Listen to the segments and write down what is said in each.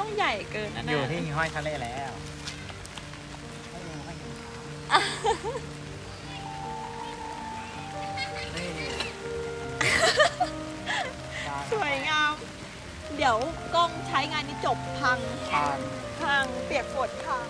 ต้องใหญ่เกินนะอเนี่ยยู่ที่หิ่งห้อยทะเลแล้วนี่สวยงาม เดี๋ยวกล้องใช้งานนี้จบพังทานพัง เปียกฝนพัง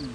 นี่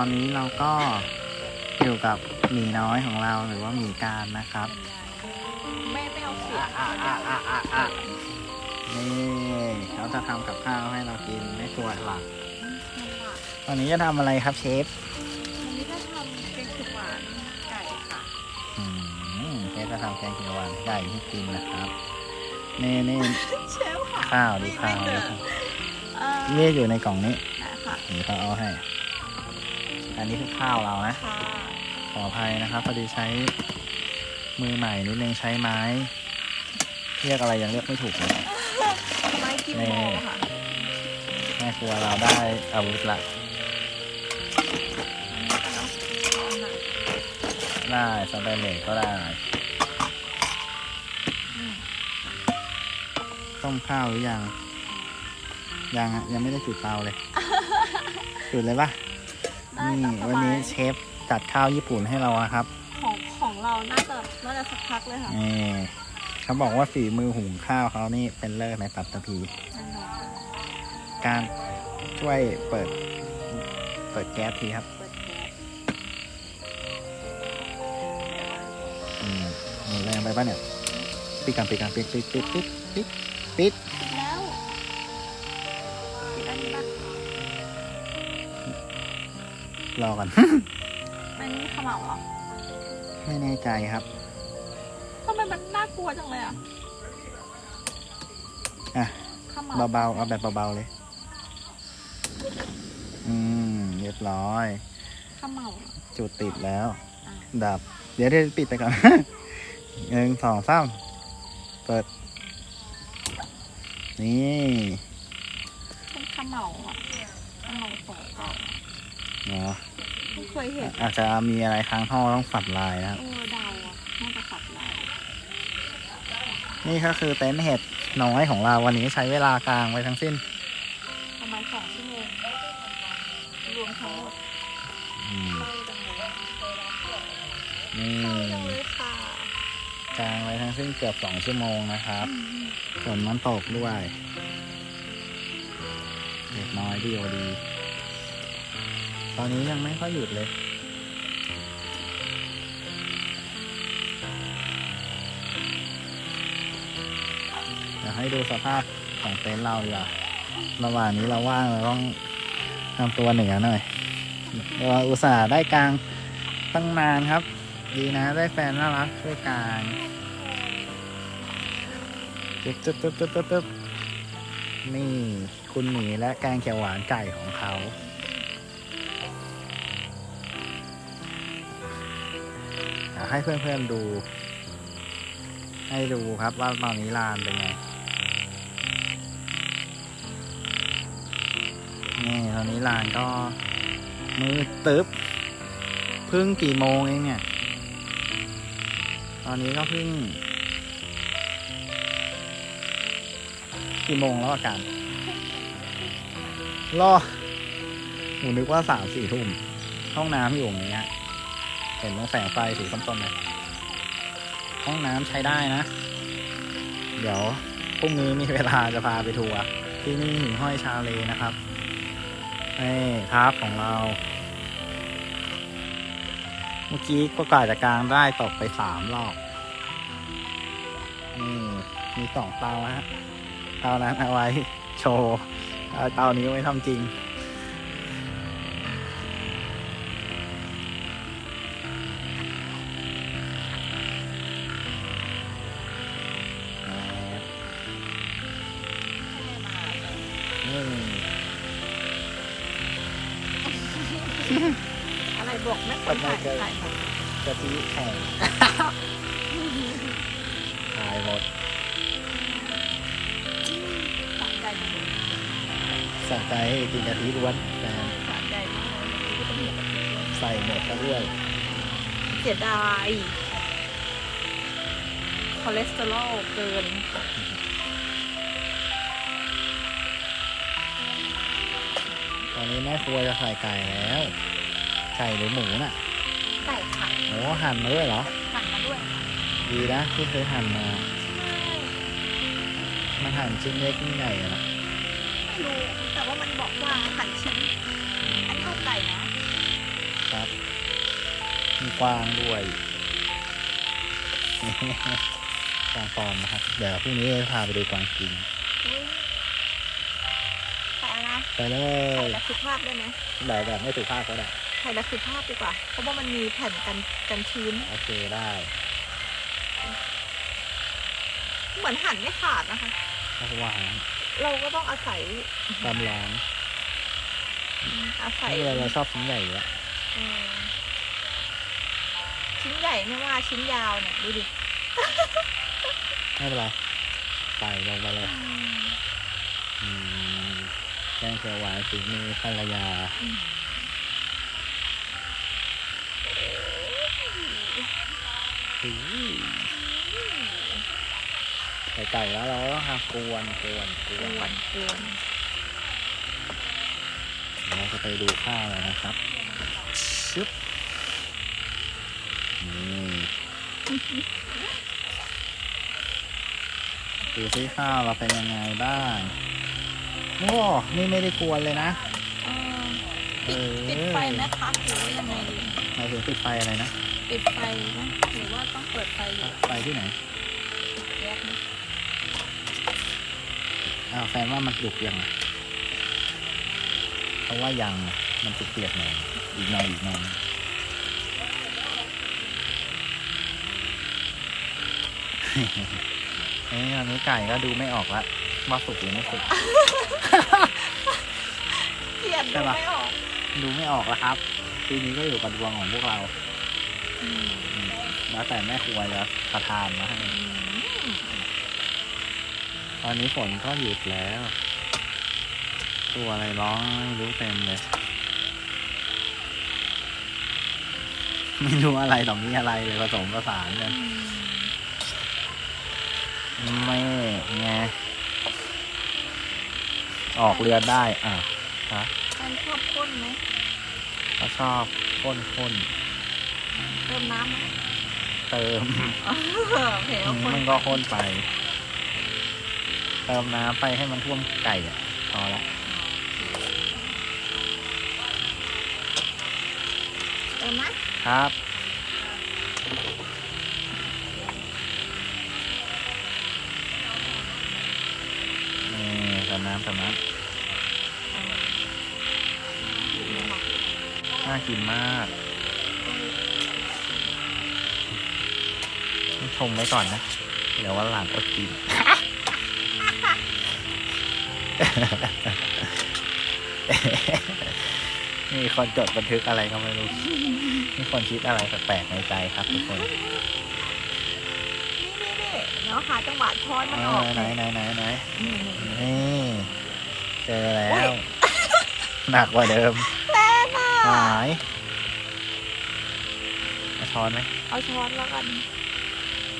อนนี้เราก็อยู่กับหมีน้อยของเราหรือว่าหมีการนะครับแม่ไม่เอาเสียอะอะอะอะอะนี่เขาจะทำกับข้าวให้เรากินไม่ตัวหลักตอนนี้จะทำอะไรครับเชฟวันนี้ก็ทำเป็นขุนหวานไก่ค่ะอืมเชฟจะทำแกงเขียวหวานไก่ให้กินนะครับนี่นี่เชฟค่ะข้าวดูข้าวเนี่อยู่ในกล่องนี้นี่เขาเอาให้ อันนี้คือข้าวเรานะค่ะขออภัยนะครับพอดีใช้มือใหม่นิดนึงใช้ไม้ เรียกอะไรยังเรียกไม่ถูกเลยไม้กิมโมค่ะแม่ครัวเราได้อาวุธละได้สแตนเลสก็ได้ต้มข้าวหรือยัง ยังอะยังไม่ได้จุดเตาเลย จุดเลยปะ ได้นี่ตามสบายวันนี้เชฟจัดข้าวญี่ปุ่นให้เราอะครับของของเราน่าจะน่าจะสักพักเลยค่ะนี่เขาบอกว่าฝีมือหุงข้าวเขานี่เป็นเลิศในปัตตภีแน่นอนการช่วยเปิด เปิดแก๊สทีครับ เปิดแก๊สอืมมีแรงไปปะเนี่ยปิดกันปิดกันปิดปิดปิดปิดปิดปิดปิดแล้วปิด รอก่อน มันมีเขม่าเหรอไม่แน่ใจครับ ทำไมมันน่ากลัวจังเลยอะอะเขม่าเบาๆ เอาแบบเบาๆเลย อืม เรียบร้อยเขม่าจุดติดแล้วอะดับ เดี๋ยวเดี๋ยวปิดไปก่อน หนึ่งสองสามเปิด นี่ เป็นเขม่าอะต้องลองส่งก่อนเนาะ ไม่เคยเห็นอาจจะมีอะไรค้างท่อต้องฝัดลายนะครับ เออเดาอะน่าจะขัดลายนี่ก็คือเต็นท์เห็ดน้อยของเราวันนี้ใช้เวลากลางไปทั้งสิ้น ประมาณสองชั่วโมงรวมทั้งหมดอืมเข้าจังเลยนี่เข้าจังเลยค่ะกลางไปทั้งสิ้นเกือบสองชั่วโมงนะครับอืมฝนมันตกด้วย เด็กน้อยดีโอดี ตอนนี้ยังไม่ค่อยหยุดเลย เดี๋ยวให้ดูสภาพของเต็นท์เราดีกว่าระหว่างนี้เราว่างเราต้องทำตัวเหนือหน่อยเราอุตส่าห์ได้กลางตั้งนานครับ ดีนะได้แฟนน่ารักช่วยกลางตึ๊บตึ๊บตึ๊บตึ๊บตึ๊บนี่คุณหมีและแกงเขียวหวานไก่ของเขา ให้เพื่อนๆดู ให้ดูครับว่าตอนนี้ลานเป็นไง นี่ตอนนี้ลานก็มืดตึ๊บเพิ่งกี่โมงเองเนี่ย ตอนนี้ก็เพิ่ง กี่โมงแล้วอาการรอหมูนึกว่าสามสี่ทุ่มห้องน้ำอยู่ตรงนี้ เห็นตรงแสงไฟสีส้มๆไหมห้องน้ำใช้ได้นะ เดี๋ยวพรุ่งนี้มีเวลาจะพาไปทัวร์ที่นี่หิ่งห้อยชาเลนะครับนี่ครับของเรา เมื่อกี้ก็กว่าจะกลางได้ตกไปสามรอบนี่มีสองเตาฮะเตานั้นเอาไว้โชว์เอาเตานี้ไว้ทำจริง บอกแม่คนถ่ายถ่ายหมดกะทิแข็งถ่ายหมดสะใจจังเลยสะใจให้กินกะทิล้วนนะสะใจมากเลยที่ต้องเหยียบแบบนี้ด้วยใส่หมดซะด้วยเสียดายคอเลสเตอรอลเกินตอนนี้แม่ครัวจะใส่ไก่แล้ว ก่หรือหมูน่ะไก่ค่ะโอ้หั่นมาด้วยเหรอ หั่นมาด้วยค่ะดีนะที่เคยหั่นมา มันหั่นชิ้นเล็กชิ้นใหญ่อะนะไม่รู้ แต่ว่ามันบอกว่าหั่นชิ้น อันนี้ลูกไก่นะ ครับ มีกวางด้วย กวางปลอมนะครับ เดี๋ยวพรุ่งนี้จะพาไปดูกวางจริง อุ๊ยถ่ายนะไปเลถ่ายยและคือภาพได้ไหมแบบแบบไม่ถูกภาพก็ได้ ถ่ายและคือภาพดีกว่า เพราะว่ามันมีแผ่นกันกันชื้น โอเคได้ เหมือนหั่นไม่ขาดนะคะเพราะว่าเราก็ต้องอาศัยความร้อนอาศัยนี่เราเราชอบชิ้นใหญ่อยู่แล้วเออชิ้นใหญ่ไม่ว่าชิ้นยาวเนี่ยดูดิไม่เป็นไรใส่ลงไปเลย อืมอืมแกงเขียวหวานฝีมือภรรยา อืม อุ้ยใส่ ไก่แล้วเราก็ทำกวนกวนกวน กวนเราจะไปดูข้าวเลยนะครับชึบนี่ดูที่ข้าวเราเป็นยังไงบ้างโอ้นี่ไม่ได้กวนเลยนะ ปิดปิดไฟไหมคะหรือว่ายังไงดีหมายถึงปิดไฟอะไรนะ ปิดไฟไหมหรือว่าต้องเปิดไฟอยู่ไฟที่ไหนแยกไหม อ้าวแฟนว่ามันดุกยังอะเพราะว่ายังอะมันเปียกๆหน่อยอีกหน่อยอีกหน่อยเอ้ยอันนี้ไก่ก็ดูไม่ออกละว่าสุกหรือไม่สุกเกลียดใช่ดูปะไม่ออกดูไม่ออกแล้วครับปีนี้ก็อยู่กับดวงของพวกเราอืมอืมแล้วแต่แม่ครัวจะประทานมาให้อืม ตอนนี้ฝนก็หยุดแล้ว ตัวอะไรร้องไม่รู้เต็มเลย ไม่รู้อะไรต่อมีอะไรเลยผสมผสานกันไม่ไงออกเรือได้ อะฮะแฟนชอบข้นไหมเขาชอบข้นข้นเติมน้ำไหมๆเติมเออโอเคเอาข้นมันก็ข้นไปเติมน้ำไปให้มันท่วมไก่อะพอละเติมนะครับ นี่เติมน้ำเติมน้ำน่ากินมาก ชมไว้ก่อนนะ เดี๋ยววันหลังก็กิน มีคนจดบันทึกอะไรก็ไม่รู้ มีคนคิดอะไรแปลกๆในใจครับทุกคนนี่นี่นี่เดี๋ยวหาจังหวะช้อนมันออกไหนไหนไหนไหนนี่นี่นี่เจอแล้ว หนักกว่าเดิมแรงอะหายมาช้อนไหมเอาช้อนแล้วกัน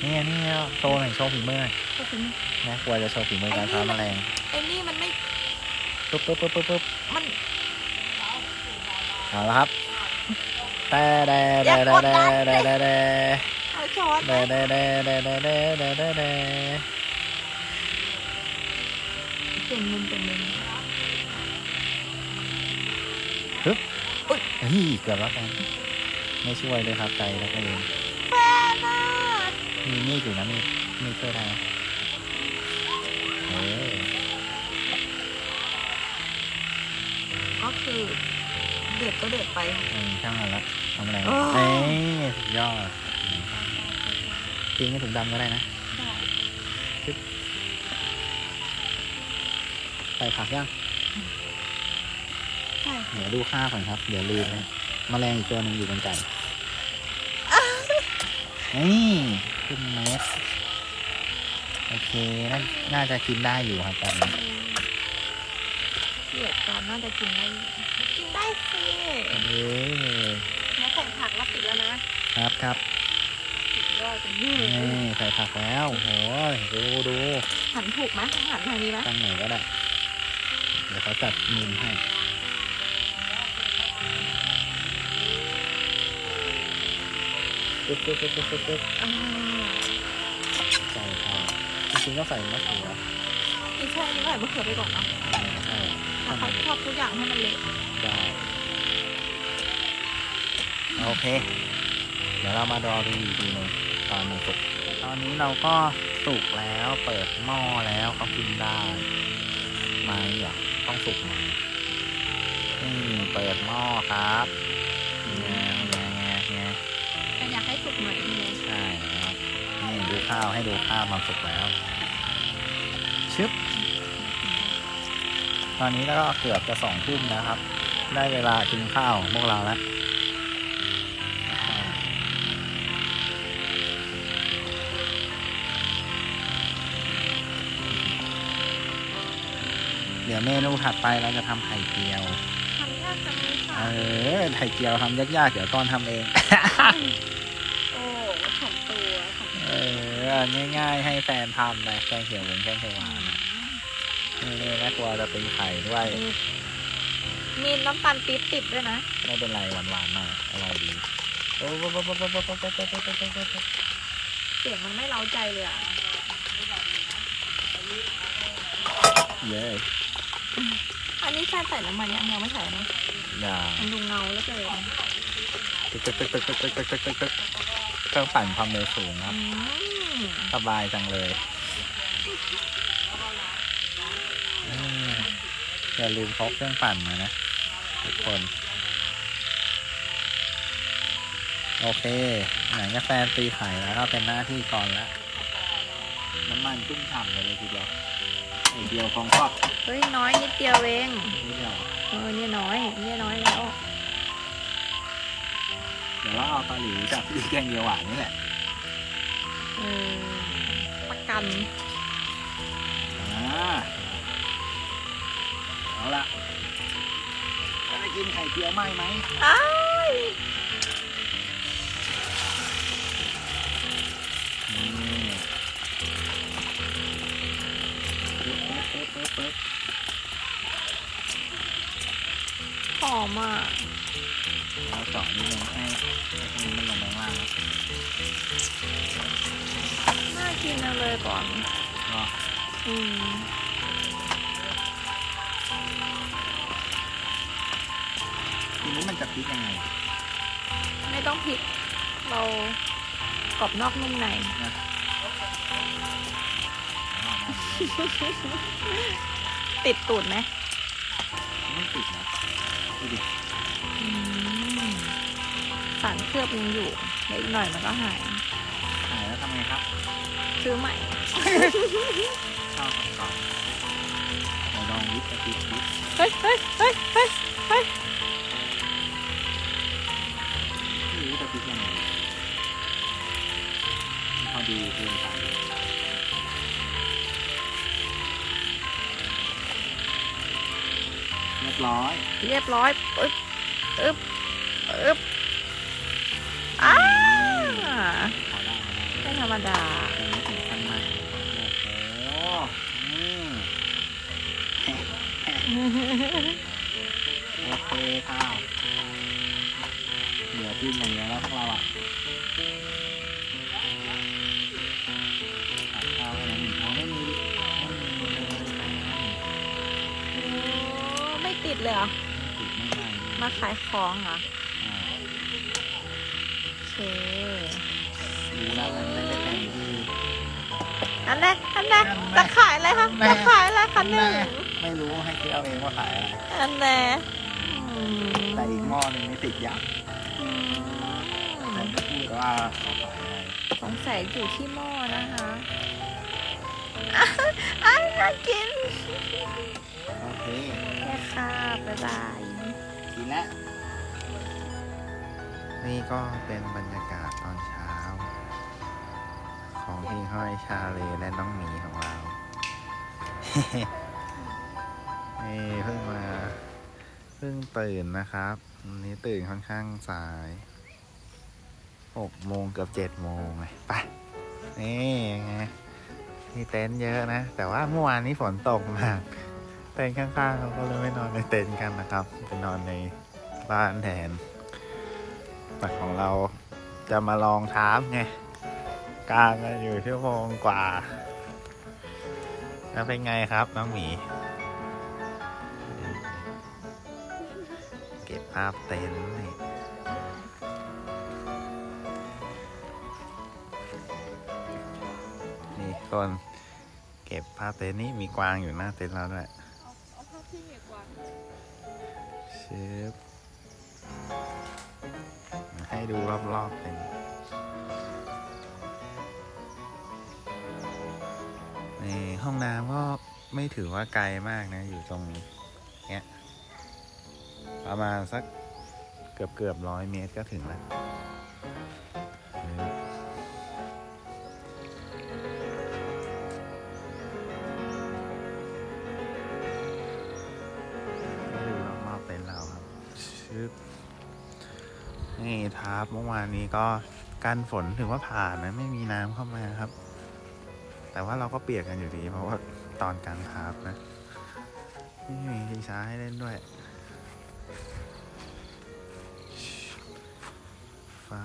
เนี่ยเนี่ยโชว์หน่อยโชว์ฝีมือหน่อยก็ถึงนะกลัวจะโชว์ฝีมือการช้อนแมลงไอ้นี่มันไม่ปุ๊บปุ๊บปุ๊บปุ๊บปุ๊บมันเอาละครับแต่แต่แต่แต่แต่แต่แต่แต่เอาช้อนไหมแต่แต่แต่แต่แต่แต่แต่แต่เปลี่ยนมุมเปลี่ยนมุมเฮ้ยเกือบแล้วกันไม่ช่วยเลยครับใจแล้วก็เองแฟนอะ มีมีดอยู่นะมีดมีดช่วยได้นะเออก็คือ เดือดก็เดือดไปเออช่างมันละทำอะไรโอ้เอ้ยสุดยอดทิ้งให้ถุงดำก็ได้นะใส่ผักยังใช่เดี๋ยวดูค่าก่อนครับ เดี๋ยวลืมนะแมลงอีกตัวหนึ่งอยู่บนไก่นี่ ขึ้นเม็ดโอเคน่าน่าจะกินได้อยู่ครับตอนนี้เดือดก่อนน่าจะกินได้กินได้สิเออแล้วใส่ผักแล้วปิดแล้วนะครับครับสุดยอดเป็นยืดนี่ใส่ผักแล้วโหดูดูหันถูกไหมหันทางนี้ไหมตั้งไหนก็ได้ เดี๋ยวเขาจัดมุมให้ ปึ๊บปึ๊บปึ๊บปึ๊บปึ๊บปึ๊บอ่าใส่ไปจริงๆก็ใส่มะเขืออีใช่นี่ใส่มะเขือไปก่อนเนาะใช่แต่เขาชอบทุกอย่างให้มันเละได้โอเค เดี๋ยวเรามารอดูอีกทีหนึงตอนมันสุกตอนนี้เราก็สุกแล้วเปิดหม้อแล้วเขากินได้ไหมเหรอต้องสุกไหมนี่เปิดหม้อครับแงแงแงแง แต่อยากให้สุกหน่อยนึง ใช่แล้วนี่ดู ข้าวให้ดูข้าวมันสุกแล้วชึบตอนนี้ก็เกือบจะสองทุ่มนะครับ ได้เวลากินข้าวของพวกเราแล้วอ่าเดี๋ยวเมนูถัดไปเราจะทำไข่เจียว ทำยากจังเลยเอค่ะอไข่เจียวทำยากๆ เดี๋ยวตอนทำเอง โอ้ถ่อมตัวถ่อม เออง่าย ๆ ให้แฟนทำเลยแกงเขียวหวานแกงเขียวหวานอะนี่แม่ครัวจะตีไข่ด้วยมีมีน้ำตาลปี๊บติดด้วยนะ ไม่เป็นไรหวานๆหน่อยอร่อยดีโอ้โหเสียงมันไม่เล้าใจเลยอะเย้อันนี้แฟนใส่น้ำมันยังยังไม่ใส่นะอย่ามันดูเงาแล้วเลยตึกตึกตึกตึกตึกตึกตึกตึกตึกตึกเครื่องปั่นความเร็วสูงครับอืม สบายจังเลยอืมอย่าลืมพกเครื่องปั่นมานะ ทุกคน โอเคหลังจากแฟนตีไข่แล้วก็เป็นหน้าที่ก่อนละน้ำมันชุ่มฉ่ำเลยทีเดียวไอเดียวของก็เฮ้ยน้อยนิดเดียวเองนี่เดียวเออเนี่ยน้อยเนี่ยน้อยแล้ว เดี๋ยวเราเอาตาหลิวจากพี่แกงเขียวหวานนี่แหละเออ ประกันอ่าเอาละกินไข่เจียวไหมไหมอ้ายนี่ปึ๊บปึ๊บปึ๊บปึ๊บหอมอะแล้ว เจาะนิดนึงให้ให้ตรงนี้มันลงไปข้างล่างนะน่ากินจังเลยก่อนก็อืมทีนี้มันจะพลิกยังไง ไม่ต้องพริกเรากรอบนอกนุ่มในติดตูดไหมไม่ติดนะดูดิอืม สารเคลือบยังอยู่เดี๋ยวอีกหน่อยมันก็หาย หายแล้วทำไงครับซื้อใหม่ชอบคำตอบเราลองวิทย์กับวิทย์วิทย์เฮ้ยเฮ้ยเฮ้ยเฮ้ยเฮ้ยไม่รู้จะพลิกยังไงพอดีเกินไปเรียบร้อย เรียบร้อยปึ๊บปึ๊บปึ๊บ อ้าไม่ธรรมดาโอ้โหอืมโอเคค่ะเหลือปิ้งอย่างเดียวแล้วพวกเราอะตัดข้าวให้น้องหญิงไม่มีไม่มีโอ้ไม่ติดเลยเหรอ ติดไม่ได้ มาขายของเหรอ อันแรกอันแรกจะขายอะไรคะแม่จะขายอะไรคะหนึ่งไม่รู้ให้คิดเอาเองว่าขายอะไรอันแรกอืมแต่อีกหม้อหนึงไม่ติดยับอืมแต่ไม่พูดว่าเขาขายอะไรสงสัยอยู่ที่หม้อนะคะอะอะน่ากิน โอเคแค่ค่ะบ๊ายบายกินแล้วนี่ก็เป็นบรรยากาศตอนเช้า ของพี่ห้อยชาเลและน้องหมีของเรา นี่เพิ่งมา เพิ่งตื่นนะครับวันนี้ตื่นค่อนข้างสายหกโมงเกือบเจ็ดโมงไงไป นี่ไงมีเต็นท์เยอะนะ แต่ว่าเมื่อวานนี้ฝนตกมากเต็นท์ข้างๆเขาก็เลยไม่นอนในเต็นท์กันนะครับไปนอนในบ้านแทนแต่ของเราจะมาลองท้ามไง กลางกันอยู่ชั่วโมงกว่า แล้วเป็นไงครับน้องหมี เก็บภาพเต็นท์นี่นี่คนเก็บภาพเต็นท์นี่มีกวางอยู่หน้าเต็นท์เราด้วยเอาภาพที่มีกวางชิบให้ดูรอบๆเป็น ในห้องน้ำก็ไม่ถือว่าไกลมากนะ อยู่ตรงเนี้ยประมาณสักเกือบเกือบร้อยเมตรก็ถึงแล้วนี่ให้ดูรอบๆเป็นเราครับชึบนี่ทับเมื่อวานนี้ก็กันฝนถือว่าผ่านนะ ไม่มีน้ำเข้ามาครับ แต่ว่าเราก็เปียกกันอยู่ดี เพราะว่าตอนการทับนะนี่มีชิงช้าให้เล่นด้วย ฟ้า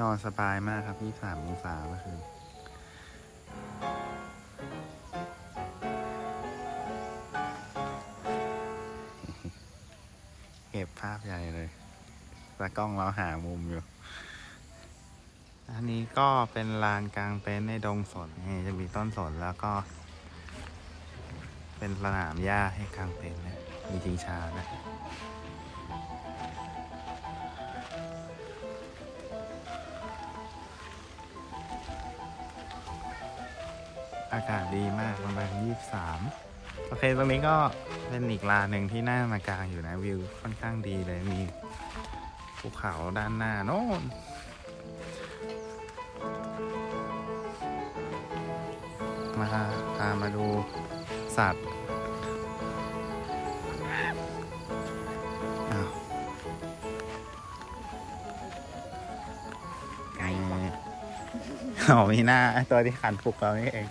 นอนสบายมากครับยี่สามองศาเมื่อคืนเก็บภาพใหญ่เลยตากล้องเราหามุมอยู่ อันนี้ก็เป็นลานกลางเต็นท์ในดงสนนี่จะมีต้นสนแล้วก็ เป็นสนามหญ้าให้กลางเต็นท์นะ มีชิงชานะ อากาศดีมากประมาณยี่สามโอเคตรงนี้ก็เป็นอีกลานหนึ่งที่น่ามากลางอยู่นะวิวค่อนข้างดีเลยมีภูเขาด้านหน้าโน่นมาพามาดูสัตว์อ้าวไก่อ๋อมีหน้าตัวที่ขันปลุกเรานี่เอง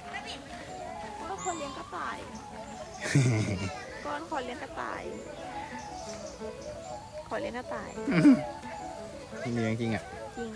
ก้อนขอเลี้ยงกระต่าย ขอเลี้ยงกระต่าย เลี้ยงจริงอะ จริง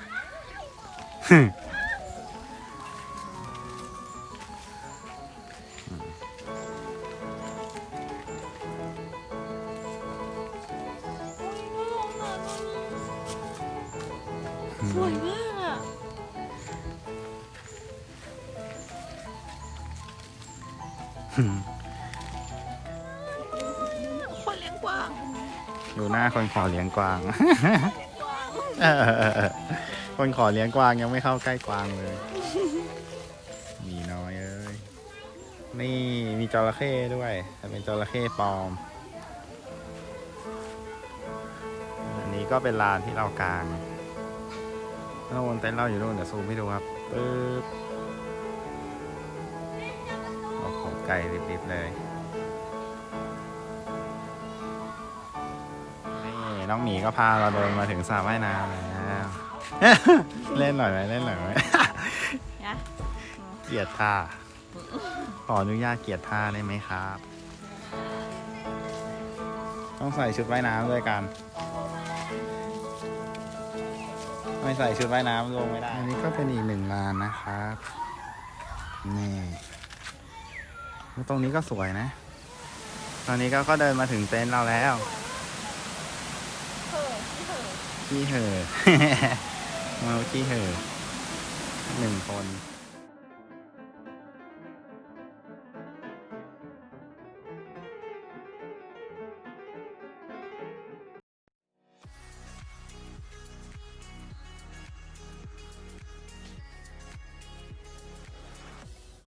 กวางอยู่หน้าคนขอเลี้ยงกวางเออคนขอเลี้ยงกวางยังไม่เข้าใกล้กวางเลยมีน้อยเอ้ยนี่มีจระเข้ด้วยแต่เป็นจระเข้ปลอม อันนี้ก็เป็นลานที่เรากางโน่นเต็นท์เราอยู่นู่นเดี๋ยวซูมให้ดูครับปึ๊บโอ้โหไกลริบๆเลย นี่น้องหมีก็พาเราเดินมาถึงสระว่ายน้ำแล้วเล่นหน่อยไหมเล่นหน่อยไหมนะเกลียดท่าขออนุญาตเกลียดท่าได้ไหมครับ ต้องใส่ชุดว่ายน้ำด้วยกัน ไม่ใส่ชุดว่ายน้ำลงไม่ได้ อันนี้ก็เป็นอีกหนึ่งลานนะครับ นี่แล้วตรงนี้ก็สวยนะ ตอนนี้ก็ก็เดินมาถึงเต็นท์เราแล้ว เถอะที่เถอะ ขี้เห่อ เมาขี้เห่อหนึ่งคน